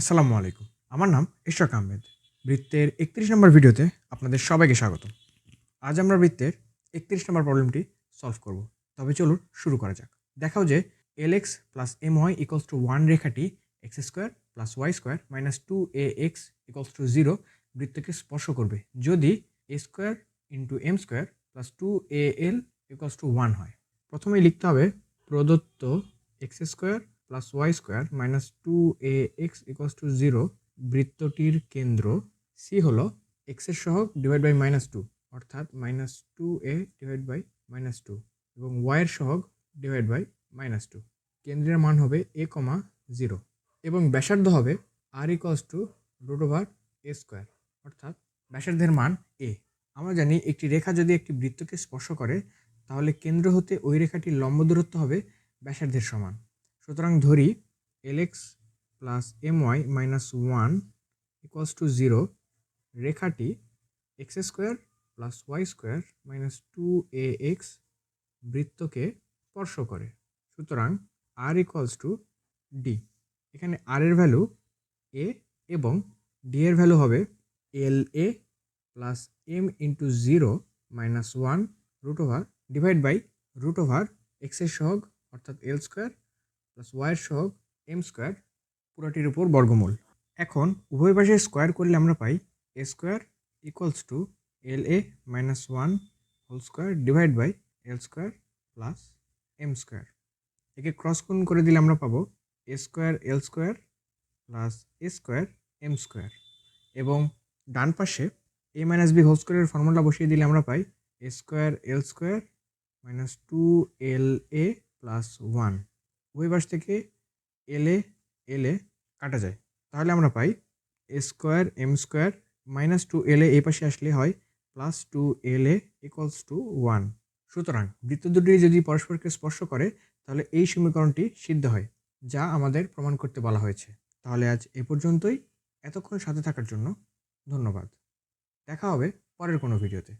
আসসালামু আলাইকুম। আমার নাম ইশরাক আহমেদ। বৃত্তের একত্রিশ নম্বর ভিডিওতে আপনাদের সবাইকে স্বাগত। আজ আমরা বৃত্তের একত্রিশ নম্বর প্রবলেমটি সলভ করব। তবে চলুন শুরু করা যাক। দেখাও যে L X plus M Y equals to one রেখাটি X square plus Y square minus two A X equals to zero বৃত্তকে স্পর্শ করবে। যদি A square into M square plus two A L equals to one হয়। প্রথমেই লিখতে হবে প্রদত্ত X square plus Y square minus two A X equals to zero বৃত্তটির কেন্দ্র C হলো এক্সের সহগ ডিভাইড বাই মাইনাস টু অর্থাৎ minus two A divide by minus two এবং ওয়াইয়ের সহগ ডিভাইড বাই মাইনাস টু কেন্দ্রের মান হবে এ কমা জিরো এবং ব্যাসার্ধ হবে R equals to root over A square অর্থাৎ ব্যাসার্ধের মান এ আমরা জানি একটি রেখা যদি একটি বৃত্তকে স্পর্শ করে, তাহলে কেন্দ্র হতে ওই রেখাটির লম্ব দূরত্ব হবে ব্যাসার্ধের সমান। সুতরাং ধরি L X plus M Y minus one equals to zero রেখাটি X square plus Y square minus two A X বৃত্তকে স্পর্শ করে। সুতরাং আর ইকুয়ালস টু ডি এখানে আর এর ভ্যালু এ এবং ডি এর ভ্যালু হবে L A plus M into zero minus one root over divide by root over এক্সের সহগ অর্থাৎ এল স্কোয়ার প্লাস ওয়াইয়ের সহগ এম স্কোয়ার পুরোটির উপর বর্গমূল। এখন, উভয় পাশে স্কোয়ার করলে আমরা পাই A square equals to L A minus one whole square divide by L square plus M square একে ক্রস গুণ করে দিলে আমরা পাবো A square L square plus A square M square এবং ডান পাশে এ মাইনাস বি হোল স্কোয়ারের ফর্মুলা বসিয়ে দিলে আমরা পাই A square L square minus two L A plus one উভয় পাশ থেকে এলে এলে কাটা যায়। তাহলে আমরা পাই A square M square minus two এলে এই পাশে আসলে হয় plus two L A equals to one সুতরাং বৃত্ত দুটি যদি পরস্পরকে স্পর্শ করে, তাহলে এই সমীকরণটি সিদ্ধ হয়, যা আমাদের প্রমাণ করতে বলা হয়েছে। তাহলে আজ এ পর্যন্তই। এতক্ষণ সাথে থাকার জন্য ধন্যবাদ। দেখা হবে পরের কোনো ভিডিওতে।